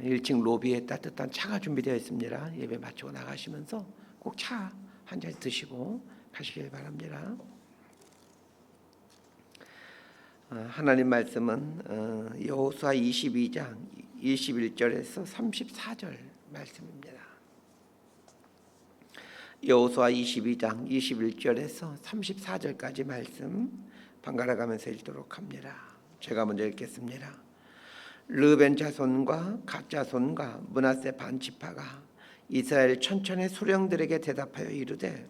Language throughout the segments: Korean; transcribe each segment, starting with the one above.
1층 로비에 따뜻한 차가 준비되어 있습니다. 예배 마치고 나가시면서 꼭 차 한 잔 드시고 가시길 바랍니다. 어, 하나님 말씀은 어, 여호수아 22장 21절에서 34절 말씀입니다. 여호수아 22장 21절에서 34절까지 말씀 번갈아 가면서 읽도록 합니다. 제가 먼저 읽겠습니다. 르벤 자손과 갓 자손과 문하세 반지파가 이스라엘 천천의 수령들에게 대답하여 이르되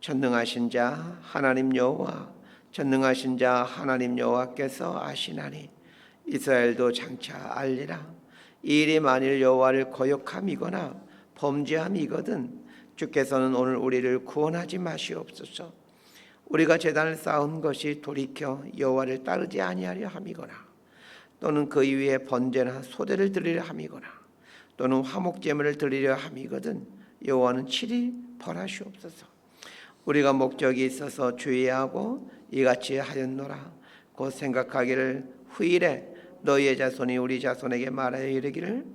전능하신 자 하나님 여호와 전능하신 자 하나님 여호와께서 아시나니 이스라엘도 장차 알리라. 이 일이 만일 여호와를 거역함이거나 범죄함이거든 주께서는 오늘 우리를 구원하지 마시옵소서. 우리가 제단을 쌓은 것이 돌이켜 여호와를 따르지 아니하려 함이거나 또는 그 위에 번제나 소대를 드리려 함이거나 또는 화목 제물을 드리려 함이거든 여호와는 칠이 벌하시옵소서. 우리가 목적이 있어서 주의하고 이같이 하였노라. 곧 생각하기를 후일에 너희의 자손이 우리 자손에게 말하여 이르기를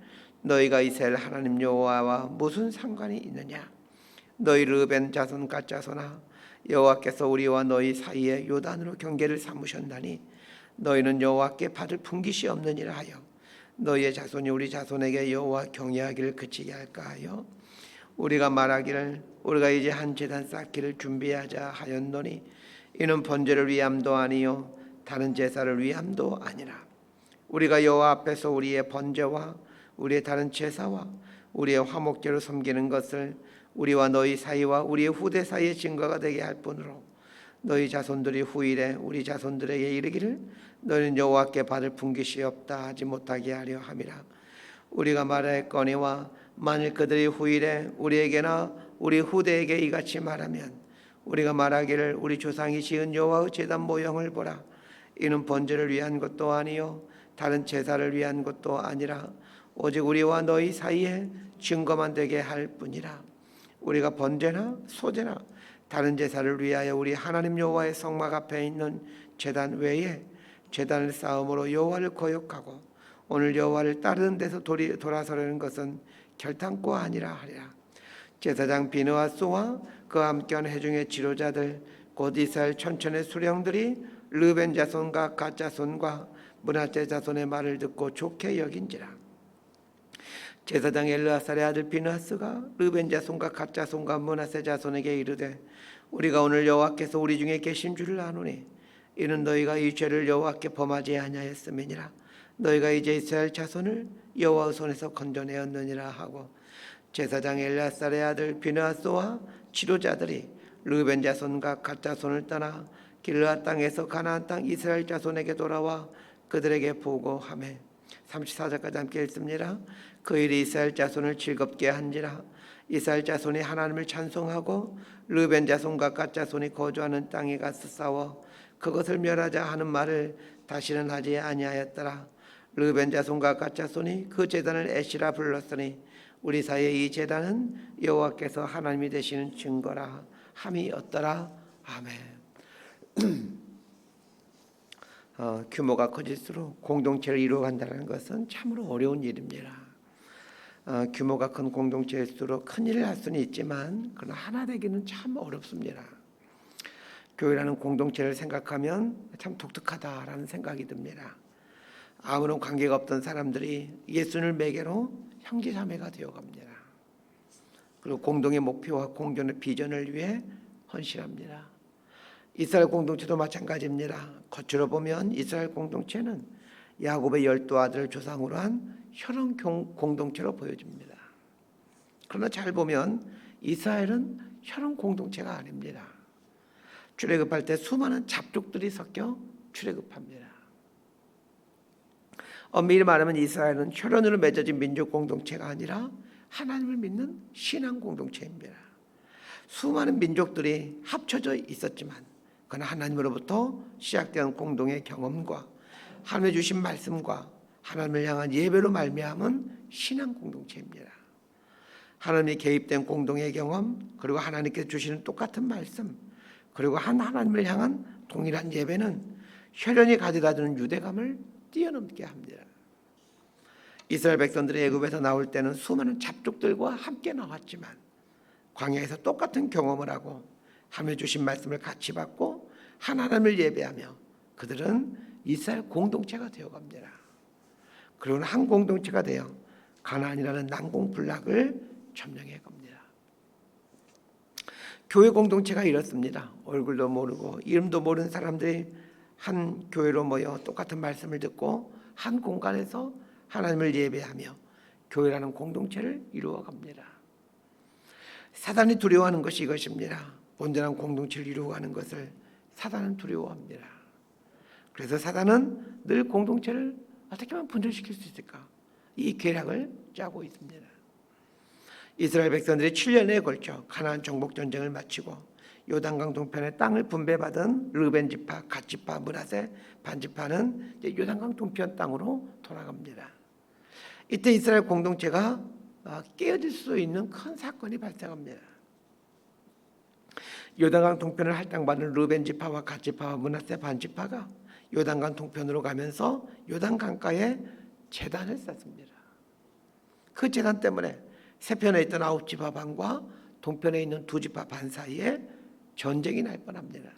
너희가 이스라엘 하나님 여호와와 무슨 상관이 있느냐? 너희 르벤 자손 갓 자손아 여호와께서 우리와 너희 사이에 요단으로 경계를 삼으셨나니 너희는 여호와께 받을 분깃이 없느니라 하여 너희의 자손이 우리 자손에게 여호와 경외하기를 그치게 할까 하여 우리가 말하기를 우리가 이제 한 제단 쌓기를 준비하자 하였노니 이는 번제를 위함도 아니요 다른 제사를 위함도 아니라 우리가 여호와 앞에서 우리의 번제와 우리의 다른 제사와 우리의 화목제로 섬기는 것을 우리와 너희 사이와 우리의 후대 사이의 증거가 되게 할 뿐으로 너희 자손들이 후일에 우리 자손들에게 이르기를 너희는 여호와께 받을 분깃이 없다 하지 못하게 하려 함이라. 우리가 말하였거니와 만일 그들이 후일에 우리에게나 우리 후대에게 이같이 말하면 우리가 말하기를 우리 조상이 지은 여호와의 제단 모형을 보라. 이는 번제를 위한 것도 아니요 다른 제사를 위한 것도 아니라 오직 우리와 너희 사이에 증거만 되게 할 뿐이라. 우리가 번제나 소제나 다른 제사를 위하여 우리 하나님 여호와의 성막 앞에 있는 제단 외에 제단을 쌓음으로 여호와를 거역하고 오늘 여호와를 따르는 데서 돌이, 돌아서려는 것은 결탄코 아니라 하리라. 제사장 비느하스와 그와 함께한 회중의 지도자들 곧 이스라엘 천천의 수령들이 르벤 자손과 갓 자손과 문하세 자손의 말을 듣고 좋게 여긴지라. 제사장 엘르아살의 아들 비느하스가 르벤 자손과 갓 자손과 문하세 자손에게 이르되 우리가 오늘 여호와께서 우리 중에 계신 줄을 아노니 이는 너희가 이 죄를 여호와께 범하지 아니하였음이니라 너희가 이제 이스라엘 자손을 여호와의 손에서 건져내었느니라 하고 제사장 엘라살의 아들 비느하스와 지도자들이 르벤 자손과 갓 자손을 떠나 길르앗 땅에서 가나안 땅 이스라엘 자손에게 돌아와 그들에게 보고하매 34절까지 함께 읽습니다. 그 일이 이스라엘 자손을 즐겁게 한지라 이스라엘 자손이 하나님을 찬송하고 르벤 자손과 갓 자손이 거주하는 땅에 가서 싸워 그것을 멸하자 하는 말을 다시는 하지 아니하였더라. 르벤 자손과 갓 자손이 그 제단을 에시라 불렀으니 우리 사이에 이 제단은 여호와께서 하나님이 되시는 증거라 함이었더라. 아멘. 어, 규모가 커질수록 공동체를 이루어간다는 것은 참으로 어려운 일입니다. 어, 규모가 큰 공동체일수록 큰 일을 할 수는 있지만 그러나 하나 되기는 참 어렵습니다. 교회라는 공동체를 생각하면 참 독특하다라는 생각이 듭니다. 아무런 관계가 없던 사람들이 예수를 매개로 형제 자매가 되어갑니다. 그리고 공동의 목표와 공존의 비전을 위해 헌신합니다. 이스라엘 공동체도 마찬가지입니다. 겉으로 보면 이스라엘 공동체는 야곱의 열두 아들을 조상으로 한 혈연 공동체로 보여집니다. 그러나 잘 보면 이스라엘은 혈연 공동체가 아닙니다. 출애굽할 때 수많은 잡족들이 섞여 출애굽합니다. 엄밀히 말하면 이스라엘은 혈연으로 맺어진 민족 공동체가 아니라 하나님을 믿는 신앙 공동체입니다. 수많은 민족들이 합쳐져 있었지만 그러나 하나님으로부터 시작된 공동의 경험과 하나님의 주신 말씀과 하나님을 향한 예배로 말미암은 신앙 공동체입니다. 하나님이 개입된 공동의 경험 그리고 하나님께 주시는 똑같은 말씀 그리고 한 하나님을 향한 동일한 예배는 혈연이 가져다 주는 유대감을 뛰어넘게 합니다. 이스라엘 백성들이 애굽에서 나올 때는 수많은 잡족들과 함께 나왔지만 광야에서 똑같은 경험을 하고 하며 주신 말씀을 같이 받고 하나님을 예배하며 그들은 이스라엘 공동체가 되어갑니다. 그리고는 한 공동체가 되어 가나안이라는 난공불락을 점령해 갑니다. 교회 공동체가 이렇습니다. 얼굴도 모르고 이름도 모르는 사람들이 한 교회로 모여 똑같은 말씀을 듣고 한 공간에서 하나님을 예배하며 교회라는 공동체를 이루어 갑니다. 사단이 두려워하는 것이 이것입니다. 온전한 공동체를 이루어가는 것을 사단은 두려워합니다. 그래서 사단은 늘 공동체를 어떻게 하면 분열시킬 수 있을까? 이 계략을 짜고 있습니다. 이스라엘 백성들이 7년에 걸쳐 가나안 정복 전쟁을 마치고 요단강 동편의 땅을 분배받은 르벤 지파, 갓 지파, 문하세, 반 지파는 요단강 동편 땅으로 돌아갑니다. 이때 이스라엘 공동체가 어, 깨어질 수 있는 큰 사건이 발생합니다. 요단강 동편을 할당받은 르벤 지파와 갓 지파와 문하세 반 지파가 요단강 동편으로 가면서 요단 강가에 재단을 쌓습니다. 그 재단 때문에 세편에 있던 아홉 지파 반과 동편에 있는 두 지파 반 사이에 전쟁이 날 뻔합니다.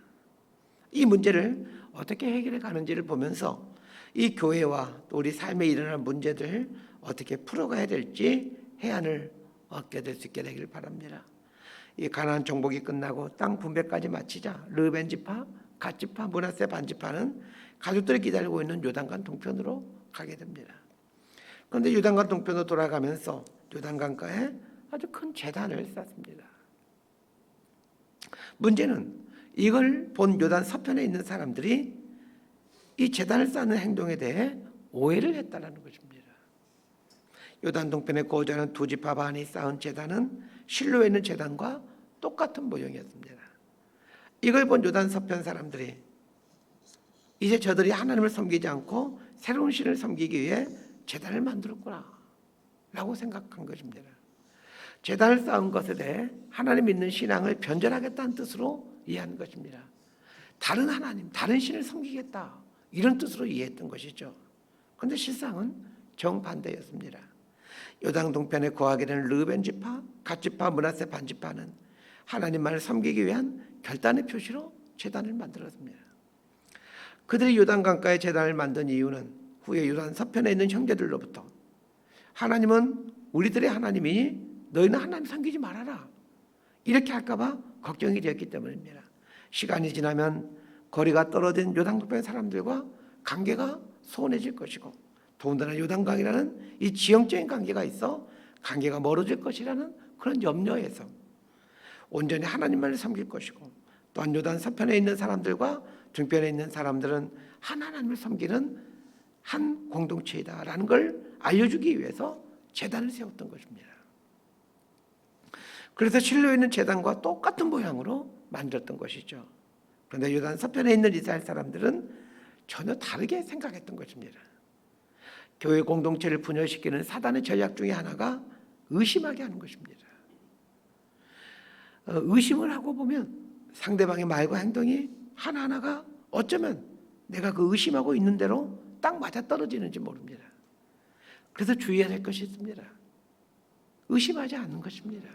이 문제를 어떻게 해결해 가는지를 보면서 이 교회와 또 우리 삶에 일어날 문제들 어떻게 풀어가야 될지 해안을 얻게 될 수 있게 되기를 바랍니다. 이 가나안 정복이 끝나고 땅 분배까지 마치자 르벤 지파, 갓 지파, 문하세 반 지파는 가족들이 기다리고 있는 요단강 동편으로 가게 됩니다. 그런데 요단강 동편으로 돌아가면서 요단 강가에 아주 큰 재단을 쌓습니다. 문제는 이걸 본 요단 서편에 있는 사람들이 이 재단을 쌓는 행동에 대해 오해를 했다는 것입니다. 요단 동편에 거주하는 두 지파 반이 쌓은 재단은 실로에 있는 재단과 똑같은 모형이었습니다. 이걸 본 요단 서편 사람들이 이제 저들이 하나님을 섬기지 않고 새로운 신을 섬기기 위해 재단을 만들었구나 라고 생각한 것입니다. 재단을 쌓은 것에 대해 하나님 믿는 신앙을 변절하겠다는 뜻으로 이해한 것입니다. 다른 하나님, 다른 신을 섬기겠다 이런 뜻으로 이해했던 것이죠. 그런데 실상은 정반대였습니다. 요당 동편에 거하게 되는 르벤 지파, 갓 지파, 문하세 반 지파는 하나님만을 섬기기 위한 결단의 표시로 재단을 만들었습니다. 그들이 요단 강가에 재단을 만든 이유는 후에 요단 서편에 있는 형제들로부터 하나님은 우리들의 하나님이 너희는 하나님 섬기지 말아라 이렇게 할까봐 걱정이 되었기 때문입니다. 시간이 지나면 거리가 떨어진 요단 동편 사람들과 관계가 소원해질 것이고 더군다나 요단강이라는 이 지형적인 관계가 있어 관계가 멀어질 것이라는 그런 염려에서 온전히 하나님만을 섬길 것이고 또한 요단 서편에 있는 사람들과 중편에 있는 사람들은 한 하나님을 섬기는 한 공동체이다라는 걸 알려주기 위해서 재단을 세웠던 것입니다. 그래서 실로에 있는 재단과 똑같은 모양으로 만들었던 것이죠. 그런데 요단 서편에 있는 이스라엘 사람들은 전혀 다르게 생각했던 것입니다. 교회 공동체를 분열시키는 사단의 전략 중에 하나가 의심하게 하는 것입니다. 어, 의심을 하고 보면 상대방의 말과 행동이 하나하나가 어쩌면 내가 그 의심하고 있는 대로 딱 맞아 떨어지는지 모릅니다. 그래서 주의해야 될 것이 있습니다. 의심하지 않는 것입니다.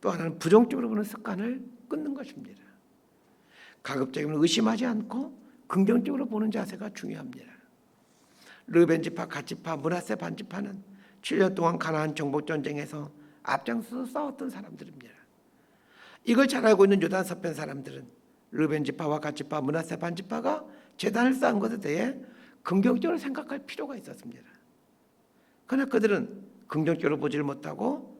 또 하나는 부정적으로 보는 습관을 끊는 것입니다. 가급적이면 의심하지 않고 긍정적으로 보는 자세가 중요합니다. 르벤 지파, 갓 지파, 문하세 반 지파는 7년 동안 가나안 정복 전쟁에서 앞장서서 싸웠던 사람들입니다. 이걸 잘 알고 있는 요단 서편 사람들은 르벤 지파와 갓 지파, 문하세 반 지파가 재단을 쌓은 것에 대해 긍정적으로 생각할 필요가 있었습니다. 그러나 그들은 긍정적으로 보지를 못하고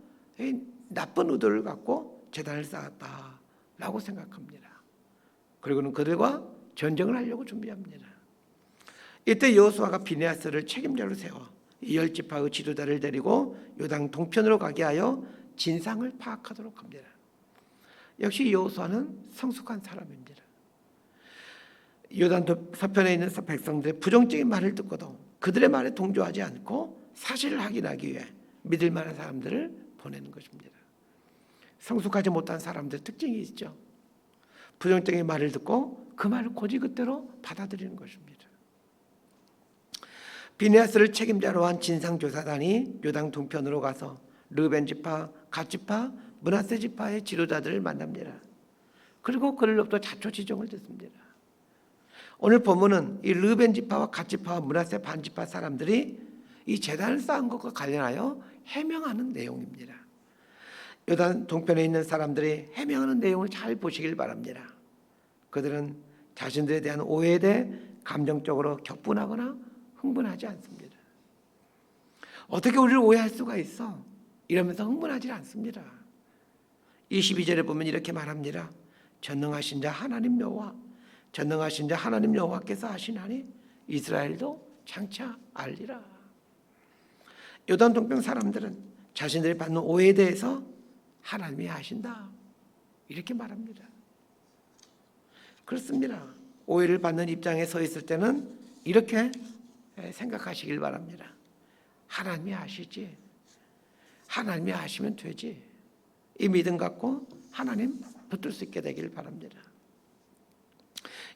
나쁜 의도를 갖고 재단을 쌓았다라고 생각합니다. 그리고는 그들과 전쟁을 하려고 준비합니다. 이때 여호수아가 비네아스를 책임자로 세워 열 지파의 지도자를 데리고 요당 동편으로 가게 하여 진상을 파악하도록 합니다. 역시 여호수아는 성숙한 사람입니다. 요단 서편에 있는 백성들의 부정적인 말을 듣고도 그들의 말에 동조하지 않고 사실을 확인하기 위해 믿을 만한 사람들을 보내는 것입니다. 성숙하지 못한 사람들 특징이 있죠. 부정적인 말을 듣고 그 말을 고지 그대로 받아들이는 것입니다. 비네아스를 책임자로 한 진상조사단이 요당 동편으로 가서 르벤 지파, 갓 지파, 문하세 지파의 지도자들을 만납니다. 그리고 그들로부터 자초 지종을 듣습니다. 오늘 본문은 이 르벤 지파와 갓 지파와 문하세 반 지파 사람들이 이 재단을 쌓은 것과 관련하여 해명하는 내용입니다. 요단 동편에 있는 사람들이 해명하는 내용을 잘 보시길 바랍니다. 그들은 자신들에 대한 오해에 대해 감정적으로 격분하거나 흥분하지 않습니다. 어떻게 우리를 오해할 수가 있어? 이러면서 흥분하지 않습니다. 22절에 보면 이렇게 말합니다. 전능하신 자 하나님 여호와 전능하신 자 하나님 여호와께서 하시나니 이스라엘도 장차 알리라. 요단 동편 사람들은 자신들이 받는 오해에 대해서 하나님이 하신다. 이렇게 말합니다. 그렇습니다. 오해를 받는 입장에 서 있을 때는 이렇게 생각하시길 바랍니다. 하나님이 아시지. 하나님이 아시면 되지. 이 믿음 갖고 하나님 붙들 수 있게 되길 바랍니다.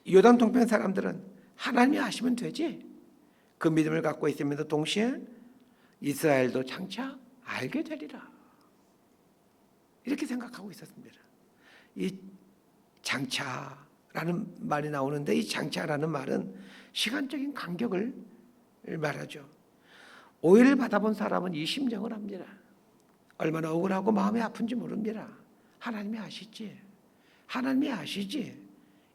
요단 동편 사람들은 하나님이 아시면 되지. 그 믿음을 갖고 있으면서 동시에 이스라엘도 장차 알게 되리라. 이렇게 생각하고 있었습니다. 이 장차라는 말이 나오는데 이 장차라는 말은 시간적인 간격을 말하죠. 오해를 받아본 사람은 이 심정을 합니다. 얼마나 억울하고 마음이 아픈지 모릅니다. 하나님이 아시지. 하나님이 아시지.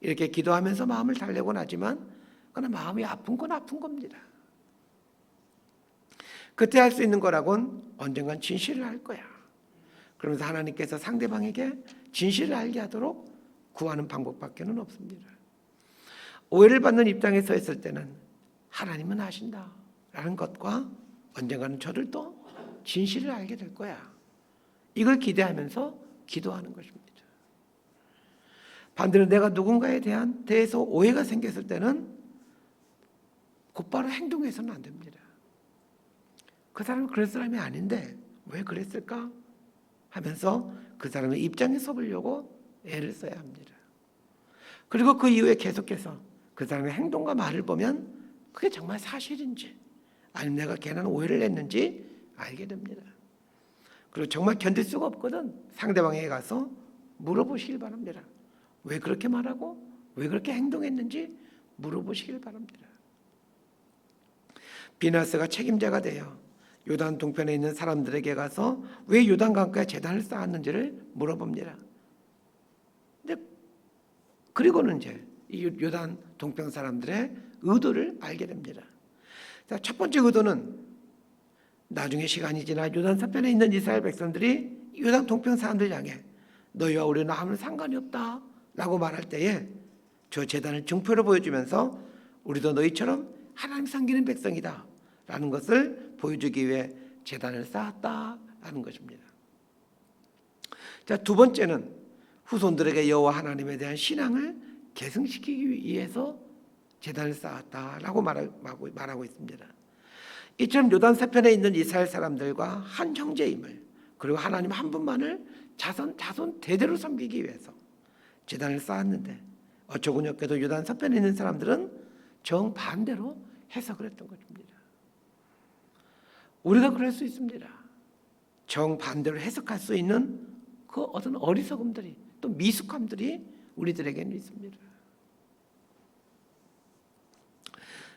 이렇게 기도하면서 마음을 달래고 나지만 그러나 마음이 아픈 건 아픈 겁니다. 그때 할 수 있는 거라곤 언젠간 진실을 할 거야. 그러면서 하나님께서 상대방에게 진실을 알게 하도록 구하는 방법밖에는 없습니다. 오해를 받는 입장에 서 있을 때는 하나님은 아신다 라는 것과 언젠가는 저를 또 진실을 알게 될 거야. 이걸 기대하면서 기도하는 것입니다. 반대로 내가 누군가에 대한 대해서 오해가 생겼을 때는 곧바로 행동해서는 안 됩니다. 그 사람은 그럴 사람이 아닌데 왜 그랬을까? 하면서 그 사람의 입장에 서 보려고 애를 써야 합니다. 그리고 그 이후에 계속해서 그 사람의 행동과 말을 보면 그게 정말 사실인지 아니면 내가 괜한 오해를 했는지 알게 됩니다. 그리고 정말 견딜 수가 없거든 상대방에게 가서 물어보시길 바랍니다. 왜 그렇게 말하고 왜 그렇게 행동했는지 물어보시길 바랍니다. 비나스가 책임자가 되어 요단 동편에 있는 사람들에게 가서 왜 요단 강가에 재단을 쌓았는지를 물어봅니다. 근데 그리고는 이제 이 요단 동편 사람들의 의도를 알게 됩니다. 자, 첫 번째 의도는 나중에 시간이 지나 요단 서편에 있는 이스라엘 백성들이 요단 동편 사람들 향해 너희와 우리는 아무 상관이 없다라고 말할 때에 저 재단을 증표로 보여주면서 우리도 너희처럼 하나님 섬기는 백성이다라는 것을 보여주기 위해 재단을 쌓았다라는 것입니다. 자, 두 번째는 후손들에게 여호와 하나님에 대한 신앙을 계승시키기 위해서 재단을 쌓았다라고 말하고, 말하고 있습니다. 이처럼 요단 서편에 있는 이스라엘 사람들과 한 형제임을 그리고 하나님 한 분만을 자손 자손 대대로 섬기기 위해서 재단을 쌓았는데 어처구니없게도 요단 서편에 있는 사람들은 정 반대로 해석을 했던 것입니다. 우리가 그럴 수 있습니다. 정 반대로 해석할 수 있는 그 어떤 어리석음들이 또 미숙함들이 우리들에게는 있습니다.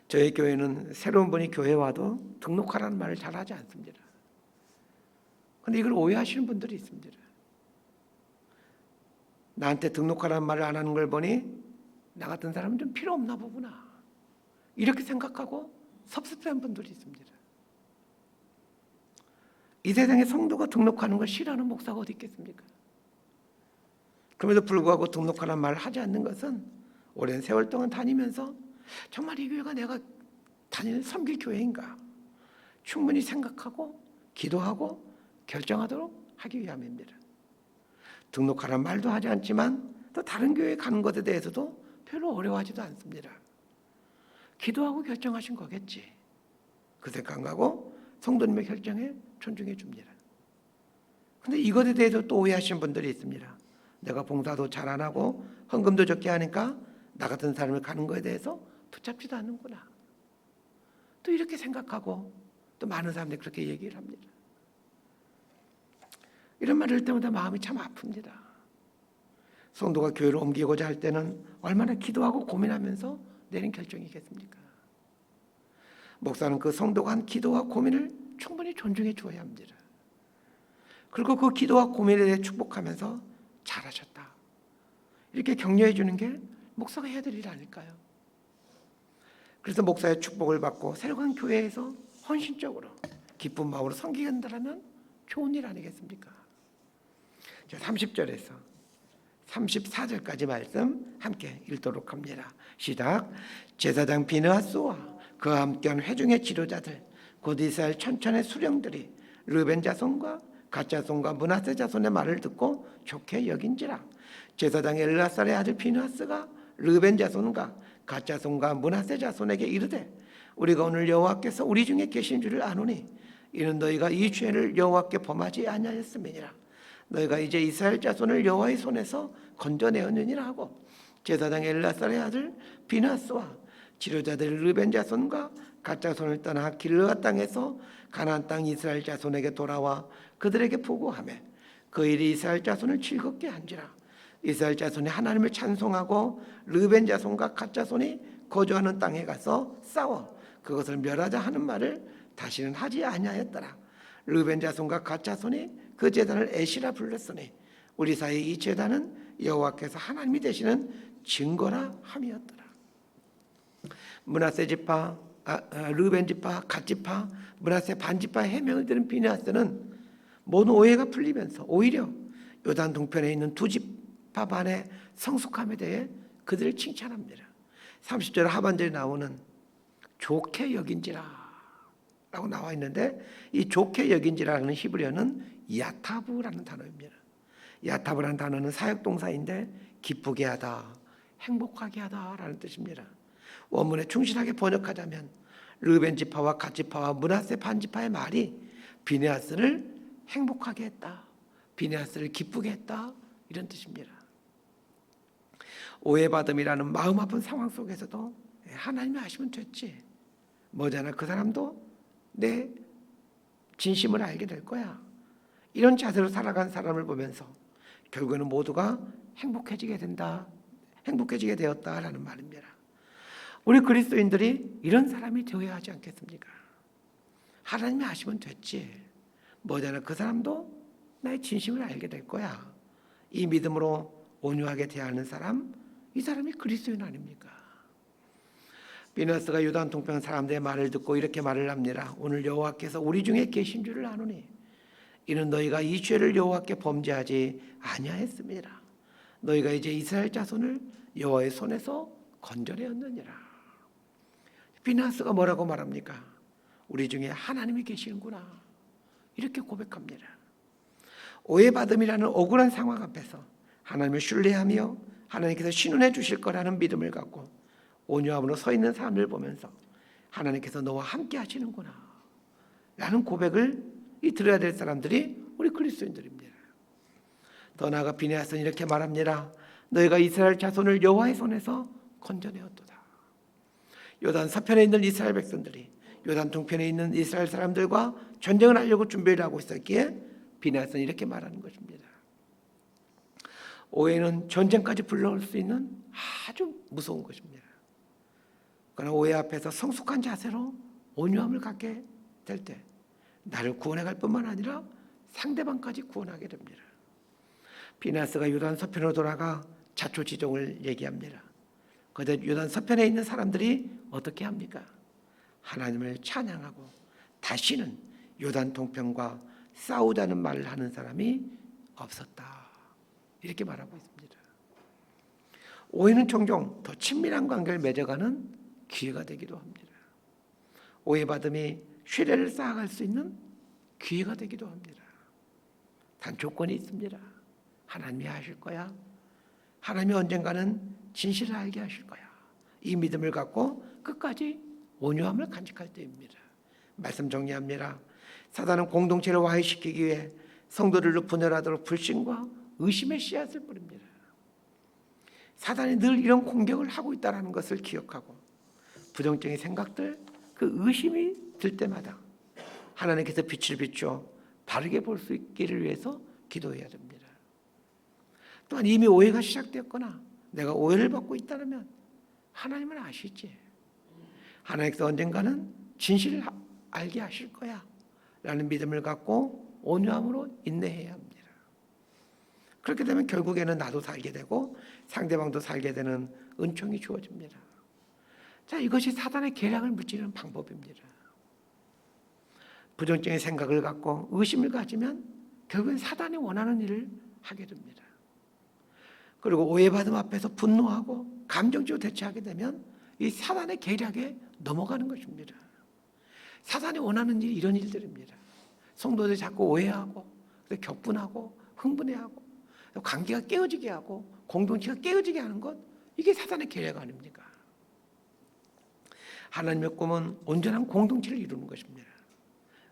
저희 교회는 새로운 분이 교회 와도 등록하라는 말을 잘 하지 않습니다. 근데 이걸 오해하시는 분들이 있습니다. 나한테 등록하라는 말을 안 하는 걸 보니 나 같은 사람은 좀 필요 없나 보구나. 이렇게 생각하고 섭섭한 분들이 있습니다. 이 세상에 성도가 등록하는 걸 싫어하는 목사가 어디 있겠습니까? 그럼에도 불구하고 등록하라는 말을 하지 않는 것은 오랜 세월 동안 다니면서 정말 이 교회가 내가 다니는 섬길 교회인가 충분히 생각하고 기도하고 결정하도록 하기 위함입니다. 등록하라는 말도 하지 않지만 또 다른 교회에 가는 것에 대해서도 별로 어려워하지도 않습니다. 기도하고 결정하신 거겠지. 그 생각하고 성도님의 결정에 존중해 줍니다. 근데 이것에 대해서 또 오해하시는 분들이 있습니다. 내가 봉사도 잘 안 하고 헌금도 적게 하니까 나 같은 사람이 가는 거에 대해서 붙잡지도 않는구나. 또 이렇게 생각하고 또 많은 사람들이 그렇게 얘기를 합니다. 이런 말을 할 때마다 마음이 참 아픕니다. 성도가 교회를 옮기고자 할 때는 얼마나 기도하고 고민하면서 내린 결정이겠습니까? 목사는 그 성도가 한 기도와 고민을 충분히 존중해 주어야 합니다. 그리고 그 기도와 고민에 대해 축복하면서 잘하셨다. 이렇게 격려해 주는 게 목사가 해야 될 일 아닐까요? 그래서 목사의 축복을 받고 새로운 교회에서 헌신적으로 기쁜 마음으로 섬기겠다라면 좋은 일 아니겠습니까? 30절에서 34절까지 말씀 함께 읽도록 합니다. 시작. 제사장 비느하스와 그와 함께한 회중의 지도자들 곧 이스라엘 천천의 수령들이 르벤 자손과 갓 자손과 문하세 자손의 말을 듣고 좋게 여긴지라. 제사장 엘라살의 아들 비느하스가 르벤 자손과 갓 자손과 문하세 자손에게 이르되 우리가 오늘 여호와께서 우리 중에 계신 줄을 아노니 이는 너희가 이 죄를 여호와께 범하지 아니하였음이니라. 너희가 이제 이스라엘 자손을 여호와의 손에서 건져내었느니라 하고 제사장 엘라살의 아들 비나스와 지도자들 르벤 자손과 갓 자손을 떠나 길르앗 땅에서 가나안 땅 이스라엘 자손에게 돌아와 그들에게 보고하며 그 일이 이스라엘 자손을 즐겁게 한지라 이스라엘 자손이 하나님을 찬송하고 르벤 자손과 갓 자손이 거주하는 땅에 가서 싸워 그것을 멸하자 하는 말을 다시는 하지 아니하였더라 르벤 자손과 갓 자손이 그 제단을 에시라 불렀으니 우리 사이 이 제단은 여호와께서 하나님이 되시는 증거라 함이었더라. 문하세 지파, 아, 아, 르벤 지파, 갓 지파, 문하세 반 지파 해명을 들은 비냐스는 모든 오해가 풀리면서 오히려 요단 동편에 있는 두 지파 반의 성숙함에 대해 그들을 칭찬합니다. 30절 하반절에 나오는 좋게 여긴지라 라고 나와 있는데 이 좋게 여긴지라는 히브리어는 야타브라는 단어입니다. 야타브라는 단어는 사역 동사인데 기쁘게 하다, 행복하게 하다라는 뜻입니다. 원문에 충실하게 번역하자면 르벤 지파와 갓 지파와 문하세 반 지파의 말이 비네아스를 행복하게 했다. 비네아스를 기쁘게 했다. 이런 뜻입니다. 오해받음이라는 마음 아픈 상황 속에서도 하나님이 하시면 됐지. 뭐잖아 그 사람도 내 진심을 알게 될 거야. 이런 자세로 살아간 사람을 보면서 결국에는 모두가 행복해지게 된다. 행복해지게 되었다라는 말입니다. 우리 그리스도인들이 이런 사람이 되어야 하지 않겠습니까? 하나님이 하시면 됐지. 뭐잖아 그 사람도 나의 진심을 알게 될 거야. 이 믿음으로 온유하게 대하는 사람, 이 사람이 그리스도인 아닙니까? 비너스가 유단 동편 사람들의 말을 듣고 이렇게 말을 합니다. 오늘 여호와께서 우리 중에 계신 줄을 아노니 이는 너희가 이 죄를 여호와께 범죄하지 아니하였습니다. 너희가 이제 이스라엘 자손을 여호와의 손에서 건져내었느니라. 비나스가 뭐라고 말합니까? 우리 중에 하나님이 계시는구나. 이렇게 고백합니다. 오해받음이라는 억울한 상황 앞에서 하나님을 신뢰하며 하나님께서 신원해 주실 거라는 믿음을 갖고 온유함으로 서 있는 사람을 보면서 하나님께서 너와 함께 하시는구나. 라는 고백을 이 들어야 될 사람들이 우리 그리스도인들입니다. 더 나아가 비네아스는 이렇게 말합니다. 너희가 이스라엘 자손을 여호와의 손에서 건져내었도다. 요단 서편에 있는 이스라엘 백성들이 요단 동편에 있는 이스라엘 사람들과 전쟁을 하려고 준비를 하고 있었기에 비네아스는 이렇게 말하는 것입니다. 오해는 전쟁까지 불러올 수 있는 아주 무서운 것입니다. 그러나 오해 앞에서 성숙한 자세로 온유함을 갖게 될 때 나를 구원해 갈 뿐만 아니라 상대방까지 구원하게 됩니다. 비나스가 유단 서편으로 돌아가 자초지종을 얘기합니다. 그때 유단 서편에 있는 사람들이 어떻게 합니까? 하나님을 찬양하고 다시는 요단 동편과 싸우자는 말을 하는 사람이 없었다. 이렇게 말하고 있습니다. 오해는 종종 더 친밀한 관계를 맺어가는 기회가 되기도 합니다. 오해받음이 신뢰를 쌓아갈 수 있는 기회가 되기도 합니다. 단 조건이 있습니다. 하나님이 하실 거야. 하나님이 언젠가는 진실을 알게 하실 거야. 이 믿음을 갖고 끝까지 온유함을 간직할 때입니다. 말씀 정리합니다. 사단은 공동체를 와해시키기 위해 성도들로 분열하도록 불신과 의심의 씨앗을 뿌립니다. 사단이 늘 이런 공격을 하고 있다는 것을 기억하고 부정적인 생각들, 그 의심이 들 때마다 하나님께서 빛을 비추어 바르게 볼 수 있기를 위해서 기도해야 됩니다. 또한 이미 오해가 시작되었거나 내가 오해를 받고 있다면 하나님은 아시지. 하나님께서 언젠가는 진실을 하- 알게 하실 거야. 라는 믿음을 갖고 온유함으로 인내해야 합니다. 그렇게 되면 결국에는 나도 살게 되고 상대방도 살게 되는 은총이 주어집니다. 자, 이것이 사단의 계략을 무찌르는 방법입니다. 부정적인 생각을 갖고 의심을 가지면 결국엔 사단이 원하는 일을 하게 됩니다. 그리고 오해받음 앞에서 분노하고 감정적으로 대처하게 되면 이 사단의 계략에 넘어가는 것입니다. 사단이 원하는 일이 이런 일들입니다. 성도들이 자꾸 오해하고 격분하고 흥분해하고 관계가 깨어지게 하고 공동체가 깨어지게 하는 것 이게 사단의 계략 아닙니까? 하나님의 꿈은 온전한 공동체를 이루는 것입니다.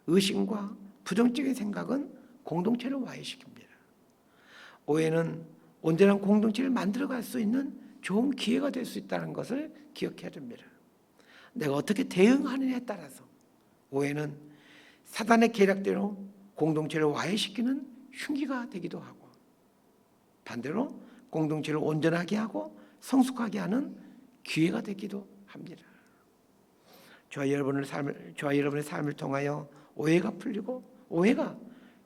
의심과 부정적인 생각은 공동체를 와해시킵니다. 오해는 온전한 공동체를 만들어갈 수 있는 좋은 기회가 될 수 있다는 것을 기억해야 됩니다. 내가 어떻게 대응하느냐에 따라서 오해는 사단의 계략대로 공동체를 와해시키는 흉기가 되기도 하고 반대로 공동체를 온전하게 하고 성숙하게 하는 기회가 되기도 합니다. 저와 여러분의 삶을 저와 여러분의 삶을 통하여 오해가 풀리고 오해가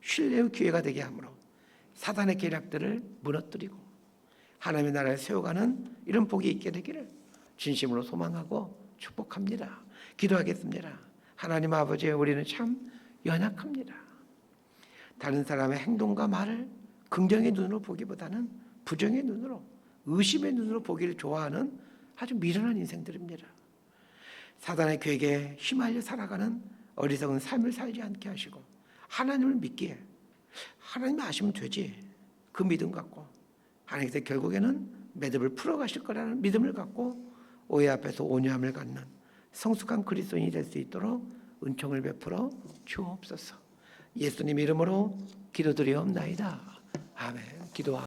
신뢰의 기회가 되게 하므로 사단의 계략들을 무너뜨리고 하나님의 나라를 세워가는 이런 복이 있게 되기를 진심으로 소망하고 축복합니다. 기도하겠습니다. 하나님 아버지 우리는 참 연약합니다. 다른 사람의 행동과 말을 긍정의 눈으로 보기보다는 부정의 눈으로 의심의 눈으로 보기를 좋아하는 아주 미련한 인생들입니다. 사단의 괴계에 휘말려 살아가는 어리석은 삶을 살지 않게 하시고 하나님을 믿기에 하나님 아시면 되지 그 믿음 갖고 하나님께서 결국에는 매듭을 풀어가실 거라는 믿음을 갖고 오해 앞에서 온유함을 갖는 성숙한 그리스도인이 될 수 있도록 은총을 베풀어 주옵소서. 예수님 이름으로 기도드리옵나이다. 아멘. 기도하